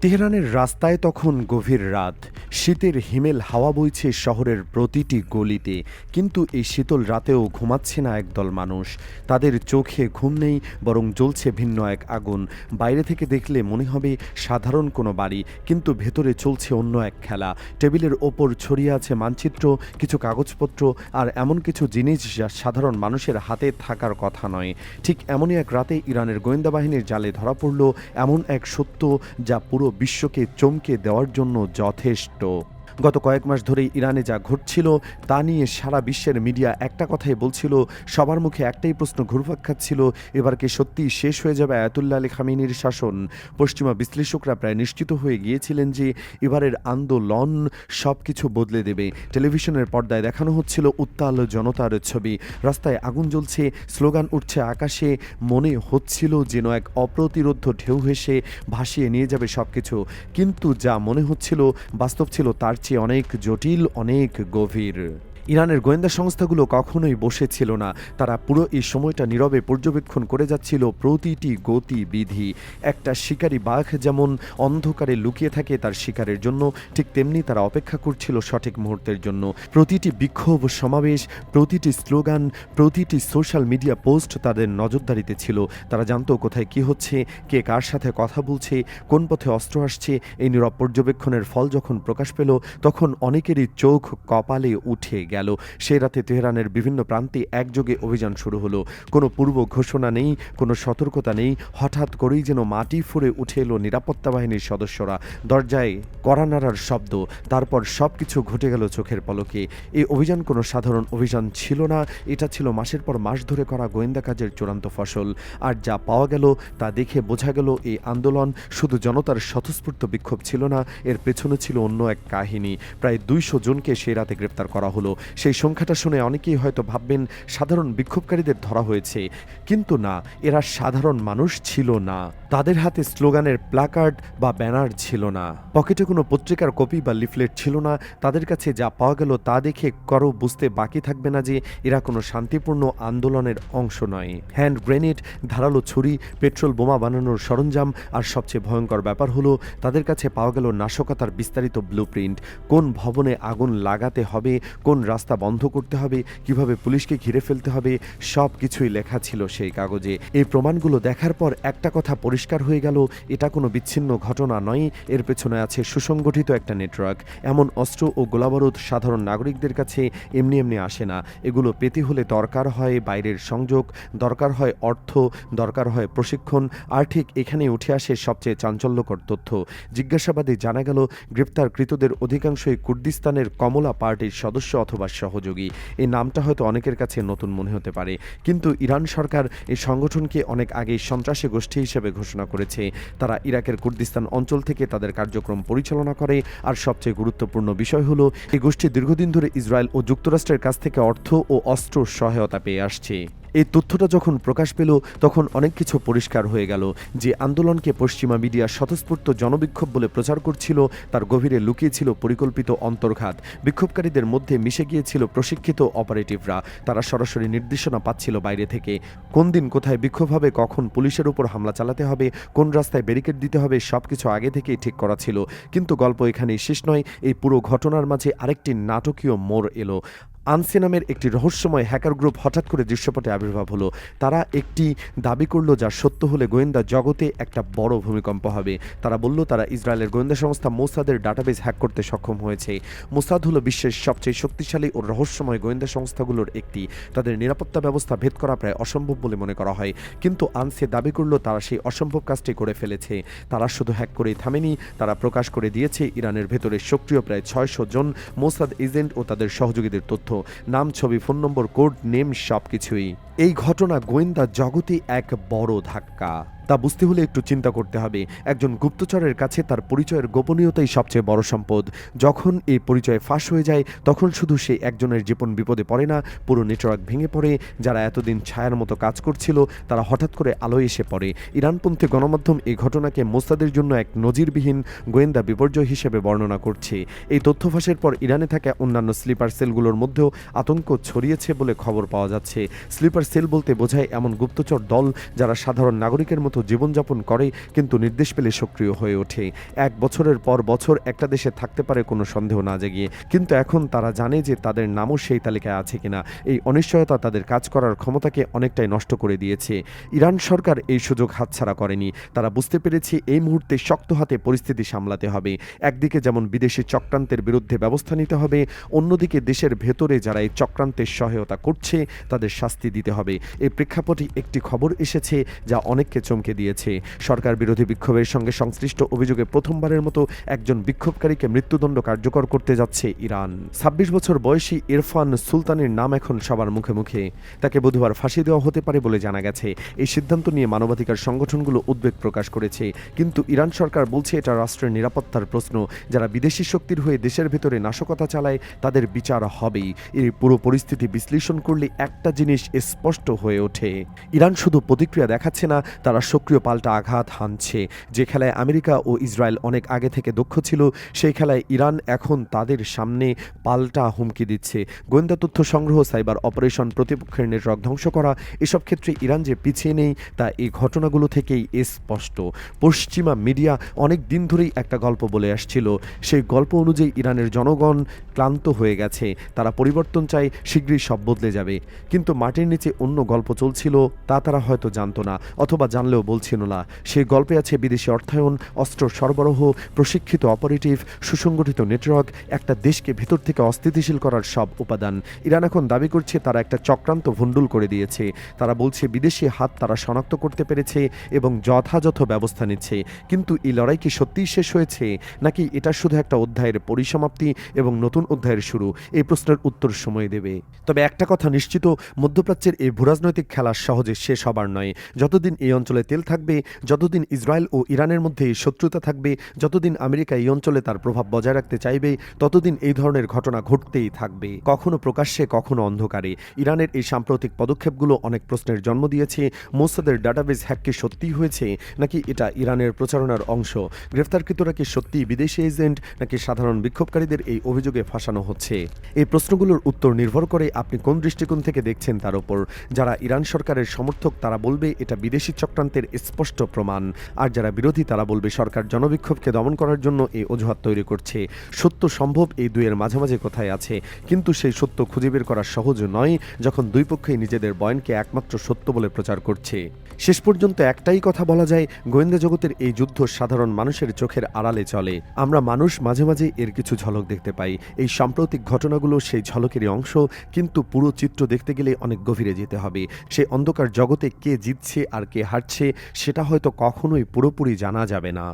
তেহরানের রাস্তায় তখন গভীর রাত। শীতের হিমেল হাওয়া বইছে শহরের প্রতিটি গলিতে। কিন্তু এই শীতল রাতেও ঘুমাচ্ছে না একদল মানুষ। তাদের চোখে ঘুম নেই, বরং জ্বলছে ভিন্ন এক আগুন। বাইরে থেকে দেখলে মনে হবে সাধারণ কোনো বাড়ি, কিন্তু ভেতরে চলছে অন্য এক খেলা। টেবিলের ওপর ছড়িয়ে আছে মানচিত্র, কিছু কাগজপত্র, আর এমন কিছু জিনিস যা সাধারণ মানুষের হাতে থাকার কথা নয়। ঠিক এমনই এক রাতে ইরানের গোয়েন্দা বাহিনীর জালে ধরা পড়ল এমন এক সত্য যা পুরো বিশ্বকে চমকে দেওয়ার জন্য যথেষ্ট। と গত কয়েক মাস ধরেই ইরানে যা ঘটছিল তা নিয়ে সারা বিশ্বের মিডিয়া একটা কথাই বলছিল, সবার মুখে একটাই প্রশ্ন ঘুরপাক খাচ্ছিল, এবার কি সত্যি শেষ হয়ে যাবে আয়াতুল্লাহ আলী খামিনীর শাসন? পশ্চিমা বিশ্লেষকরা প্রায় নিশ্চিত হয়ে গিয়েছিলেন যে এবারের আন্দোলন সব কিছু বদলে দেবে। টেলিভিশনের পর্দায় দেখানো হচ্ছিল উত্তাল জনতার ছবি। রাস্তায় আগুন জ্বলছে, স্লোগান উঠছে আকাশে, মনে হচ্ছিল যেন এক অপ্রতিরোধ ঢেউ হেসে ভাসিয়ে নিয়ে যাবে সব কিছু কিন্তু যা মনে হচ্ছিল বাস্তব ছিল তার চেয়ে অনেক জটিল অনেক গভীর। ইরানের গোয়েন্দা সংস্থাগুলো কখনোই বসেছিল না। তারা পুরো এই সময়টা নীরবে পর্যবেক্ষণ করে যাচ্ছিল প্রতিটি গতিবিধি। একটা শিকারী বাঘ যেমন অন্ধকারে লুকিয়ে থাকে তার শিকারের জন্য, ঠিক তেমনি তারা অপেক্ষা করছিল সঠিক মুহূর্তের জন্য। প্রতিটি বিক্ষোভ সমাবেশ, প্রতিটি স্লোগান, প্রতিটি সোশ্যাল মিডিয়া পোস্ট তাদের নজরদারিতে ছিল। তারা জানতো কোথায় কি হচ্ছে, কে কার সাথে কথা বলছে, কোন পথে অস্ত্র আসছে। এই নীরব পর্যবেক্ষণের ফল যখন প্রকাশ পেল, তখন অনেকেরই চোখ কপালে উঠে গেল। সেই রাতে তেহরানের বিভিন্ন প্রান্তে একযোগে অভিযান শুরু হলো। কোনো পূর্ব ঘোষণা নেই, কোনো সতর্কতা নেই। হঠাৎ করেই যেন মাটি ফুঁড়ে উঠে এলো নিরাপত্তা বাহিনীর সদস্যরা। দরজায় কড়া নাড়ার শব্দ। তারপর সব কিছু ঘটে গেল চোখের পলকে। এই অভিযান কোনো সাধারণ অভিযান ছিল না। এটা ছিল মাসের পর মাস ধরে করা গোয়েন্দা কাজের চূড়ান্ত ফসল। আর যা পাওয়া গেল, তা দেখে বোঝা গেল এই আন্দোলন শুধু জনতার স্বতঃস্ফূর্ত বিক্ষোভ ছিল না, এর পেছনে ছিল অন্য এক কাহিনী। প্রায় দুইশো জনকে সেই রাতে গ্রেপ্তার করা হলো। সেই সংখ্যাটা শুনে অনেকেই হয়তো ভাববেন, সাধারণ বিক্ষোভকারীদের ধরা হয়েছে। কিন্তু না, এরা সাধারণ মানুষ ছিল না। তাদের হাতে স্লোগানের প্লাকার্ড বা ব্যানার ছিল না। পকেটে কোনো পত্রিকার কপি বা লিফলেট ছিল না। তাদের কাছে যা পাওয়া গেল তা দেখে কারও বুঝতে বাকি থাকবে না যে এরা কোনো শান্তিপূর্ণ আন্দোলনের অংশ নয়। হ্যান্ড গ্রেনেড, ধারালো ছুরি, পেট্রোল বোমা বানানোর সরঞ্জাম আর সবচেয়ে ভয়ঙ্কর ব্যাপার হলো, তাদের কাছে পাওয়া গেল নাশকতার বিস্তারিত ব্লুপ্রিন্ট। কোন ভবনে আগুন লাগাতে হবে, কোন রাস্তা বন্ধ করতে হবে, কীভাবে পুলিশকে ঘিরে ফেলতে হবে, সব কিছুই লেখা ছিল সেই কাগজে। এই প্রমাণগুলো দেখার পর একটা কথা পরিষ্কার হয়ে গেল, এটা কোনো বিচ্ছিন্ন ঘটনা নয়, এর পেছনে আছে সুসংগঠিত একটা নেটওয়ার্ক। এমন অস্ত্র ও গোলাবারুদ সাধারণ নাগরিকদের কাছে এমনি এমনি আসে না। এগুলো পেতে হলে দরকার হয় বাইরের সংযোগ, দরকার হয় অর্থ, দরকার হয় প্রশিক্ষণ, আর ঠিক এখানে উঠে আসে সবচেয়ে চাঞ্চল্যকর তথ্য। জিজ্ঞাসাবাদে জানা গেল, গ্রেপ্তারকৃতদের অধিকাংশই কুর্দিস্তানের কমলা পার্টির সদস্য অথবা সহযোগী। এই নামটা হয়তো অনেকের কাছে নতুন মনে হতে পারে। কিন্তু ইরান সরকার এই সংগঠনকে অনেক আগেই সন্ত্রাসী গোষ্ঠী হিসেবে ঘোষণা করেছে। তারা ইরাকের কুর্দিস্তান অঞ্চল থেকে তাদের কার্যক্রম পরিচালনা করে। আর সবচেয়ে গুরুত্বপূর্ণ বিষয় হল, এই গোষ্ঠী দীর্ঘদিন ধরে ইসরায়েল ও যুক্তরাষ্ট্রের কাছ থেকে অর্থ ও অস্ত্র সহায়তা পেয়ে আসছে। এই তথ্যটা যখন প্রকাশ পেল, তখন অনেক কিছু পরিষ্কার হয়ে গেল। যে আন্দোলনকে পশ্চিমা মিডিয়া স্বতঃস্ফূর্ত জনবিক্ষোভ বলে প্রচার করছিল, তার গভীরে লুকিয়েছিল পরিকল্পিত অন্তর্ঘাত। বিক্ষোভকারীদের মধ্যে মিশে গিয়েছিল প্রশিক্ষিত অপারেটিভরা। তারা সরাসরি নির্দেশনা পাচ্ছিল বাইরে থেকে। কোন দিন কোথায় বিক্ষোভ হবে, কখন পুলিশের উপর হামলা চালাতে হবে, কোন রাস্তায় ব্যারিকেড দিতে হবে সব কিছু আগে থেকেই ঠিক করা ছিল। কিন্তু গল্প এখানেই শেষ নয়, এই পুরো ঘটনার মাঝে আরেকটি নাটকীয় মোড় এলো। আনসে নামের একটি রহস্যময় হ্যাকার গ্রুপ হঠাৎ করে দৃশ্যপটে আবির্ভাব হলো। তারা একটি দাবি করল যা সত্য হলে গোয়েন্দা জগতে একটা বড় ভূমিকম্প হবে। তারা বলল, তারা ইসরায়েলের গোয়েন্দা সংস্থা মোসাদের ডাটাবেস হ্যাক করতে সক্ষম হয়েছে। মোসাদ হলো বিশ্বের সবচেয়ে শক্তিশালী ও রহস্যময় গোয়েন্দা সংস্থাগুলোর একটি। তাদের নিরাপত্তা ব্যবস্থা ভেদ করা প্রায় অসম্ভব বলে মনে করা হয়। কিন্তু আনসে দাবি করল, তারা সেই অসম্ভব কাজটি করে ফেলেছে। তারা শুধু হ্যাক করেই থামেনি, তারা প্রকাশ করে দিয়েছে, ইরানের ভেতরে সক্রিয় প্রায় ছয়শো জন মোসাদ এজেন্ট ও তাদের সহযোগীদের তথ্য। নাম ছবি, ফোন নম্বর, কোড, নেম সব কিছুই এই ঘটনা গোয়েন্দা জগতে এক বড় ধাক্কা। তা বুঝতে হলে একটু চিন্তা করতে হবে। একজন গুপ্তচরের কাছে তার পরিচয়ের গোপনীয়তাই সবচেয়ে বড় সম্পদ। যখন এই পরিচয় ফাঁস হয়ে যায়, তখন শুধু সে একজনের জীবন বিপদে পড়ে না, পুরো নেটওয়ার্ক ভেঙে পড়ে। যারা এতদিন ছায়ার মতো কাজ করছিল, তারা হঠাৎ করে আলোয় এসে পড়ে। ইরানপন্থী গণমাধ্যম এই ঘটনাকে মোস্তাদের জন্য এক নজিরবিহীন গোয়েন্দা বিপর্যয় হিসেবে বর্ণনা করছে। এই তথ্য ফাঁসের পর ইরানে থাকা অন্যান্য স্লিপার সেলগুলোর মধ্যেও আতঙ্ক ছড়িয়েছে বলে খবর পাওয়া যাচ্ছে। স্লিপার সেল বলতে বোঝায় এমন গুপ্তচর দল যারা সাধারণ নাগরিকের মতো জীবনযাপন করে কিন্তু নির্দেশ পেলে সক্রিয় হয়ে ওঠে। এক বছরের পর বছর একটা দেশে থাকতে পারে কোনো সন্দেহ না জাগিয়ে। কিন্তু এখন তারা জানে যে তাদের নামও সেই তালিকায় আছে কিনা। এই অনিশ্চয়তা তাদের কাজ করার ক্ষমতাকে অনেকটাই নষ্ট করে দিয়েছে। ইরান সরকার এই সুযোগ হাতছাড়া করেনি। তারা বুঝতে পেরেছে এই মুহূর্তে শক্ত হাতে পরিস্থিতি সামলাতে হবে। একদিকে যেমন বিদেশি চক্রান্তের বিরুদ্ধে ব্যবস্থা নিতে হবে, অন্যদিকে দেশের ভেতরে যারা এই চক্রান্তের সহায়তা করছে তাদের শাস্তি দিতে হবে। এই প্রেক্ষাপটে একটি খবর এসেছে যা অনেককে চমকে দিয়েছে। সরকার বিরোধী বিক্ষোভের সঙ্গে সংশ্লিষ্ট অভিযোগে প্রথমবারের মতো একজন বিক্ষোভকারীকে মৃত্যুদণ্ড কার্যকর করতে যাচ্ছে ইরান। ছাব্বিশ বছর বয়সী ইরফান সুলতানের নাম এখন সবার মুখে মুখে। তাকে বুধবার ফাঁসি দেওয়া হতে পারে বলে জানা গেছে। এই সিদ্ধান্ত নিয়ে মানবাধিকার সংগঠনগুলো উদ্বেগ প্রকাশ করেছে। কিন্তু ইরান সরকার বলছে এটা রাষ্ট্রের নিরাপত্তার প্রশ্ন। যারা বিদেশি শক্তির হয়ে দেশের ভেতরে নাশকতা চালায়, তাদের বিচার হবেই। এর পুরো পরিস্থিতি বিশ্লেষণ করলে একটা জিনিস স্পষ্ট হয়ে ওঠে। ইরান শুধু প্রতিক্রিয়া দেখাচ্ছে না, তারা সক্রিয় পাল্টা আঘাত হানছে। যে খেলায় আমেরিকা ও ইসরায়েল অনেক আগে থেকে দক্ষ ছিল, সেই খেলায় ইরান এখন তাদের সামনে পাল্টা হুমকি দিচ্ছে। গোয়েন্দা তথ্য সংগ্রহ, সাইবার অপারেশন প্রতিপক্ষের নেটওয়ার্ক ধ্বংস করা, এসব ক্ষেত্রে ইরান যে পিছিয়ে নেই, তা এই ঘটনাগুলো থেকেই স্পষ্ট। পশ্চিমা মিডিয়া অনেক দিন ধরেই একটা গল্প বলে আসছিল। সেই গল্প অনুযায়ী ইরানের জনগণ ক্লান্ত হয়ে গেছে। তারা পরিবর্তন চায়, শীঘ্রই সব বদলে যাবে। কিন্তু মাটির নিচে অন্য গল্প চলছিল, তা তারা হয়তো জানতো না, অথবা জানলেও বলছিল না। সেই গল্পে আছে বিদেশি অর্থায়ন, অস্ত্র সরবরাহ, প্রশিক্ষিত অপারেটিভ, সুসংগঠিত নেটওয়ার্ক, একটা দেশকে ভেতর থেকে অস্থিতিশীল করার সব উপাদান। ইরান এখন দাবি করছে তারা একটা চক্রান্ত ভণ্ডুল করে দিয়েছে। তারা বলছে বিদেশি হাত তারা শনাক্ত করতে পেরেছে এবং যথাযথ ব্যবস্থা নিচ্ছে। কিন্তু এই লড়াই কি সত্যিই শেষ হয়েছে? নাকি এটা শুধু একটা অধ্যায়ের পরিসমাপ্তি এবং নতুন অধ্যায়ের শুরু? এই প্রশ্নের উত্তর সময় দেবে। তবে একটা কথা নিশ্চিত, মধ্যপ্রাচ্যের এই ভূরাজনৈতিক খেলা সহজে শেষ হবার নয়। যতদিন এই অঞ্চলে তেল থাকবে, যতদিন ইসরায়েল ও ইরানের মধ্যে শত্রুতা থাকবে, যতদিন আমেরিকা এই অঞ্চলে তার প্রভাব বজায় রাখতে চাইবে, ততদিন এই ধরনের ঘটনা ঘটতেই থাকবে। কখনো প্রকাশ্যে, কখনো অন্ধকারে। ইরানের এই সাম্প্রতিক পদক্ষেপগুলো অনেক প্রশ্নের জন্ম দিয়েছে। মোসাদের ডাটাবেজ হ্যাক কি সত্যিই হয়েছে? নাকি এটা ইরানের প্রচারণার অংশ? গ্রেফতারকৃতরা কি সত্যিই বিদেশি এজেন্ট? নাকি সাধারণ বিক্ষোভকারীদের এই অভিযোগে ফাঁসানো হচ্ছে? এই প্রশ্নগুলোর উত্তর নির্ভর করে আপনি কোন দৃষ্টিকোণ থেকে দেখছেন তার উপর। যারা ইরান সরকারের সমর্থক, তারা বলবে, এটা বিদেশি চক্রান্তের স্পষ্ট প্রমাণ। আর যারা বিরোধী, তারা বলবে সরকার জনবিক্ষোভকে দমন করার জন্য এই অজুহাত তৈরি করছে। সত্য সম্ভব এই দুয়ের মাঝামাঝি কোথায় আছে? কিন্তু সেই সত্য খুঁজে বের করা সহজ নয় যখন দুই পক্ষই নিজেদের বয়নকে একমাত্র সত্য বলে প্রচার করছে। শেষ পর্যন্ত একটাই কথা বলা যায়, গোয়েন্দা জগতের এই যুদ্ধ সাধারণ মানুষের চোখের আড়ালে চলে। আমরা মানুষ মাঝে মাঝে এর কিছু ঝলক দেখতে পাই। এই সাম্প্রতিক ঘটনাগুলো সেই ঝলকেরই অংশ, কিন্তু পুরো চিত্র দেখতে গেলে অনেক গভীরে যেতে হবে। সে অন্ধকার জগতে কে জিতছে আর কে হারছে সেটা হয়তো কখনোই পুরোপুরি জানা যাবে না।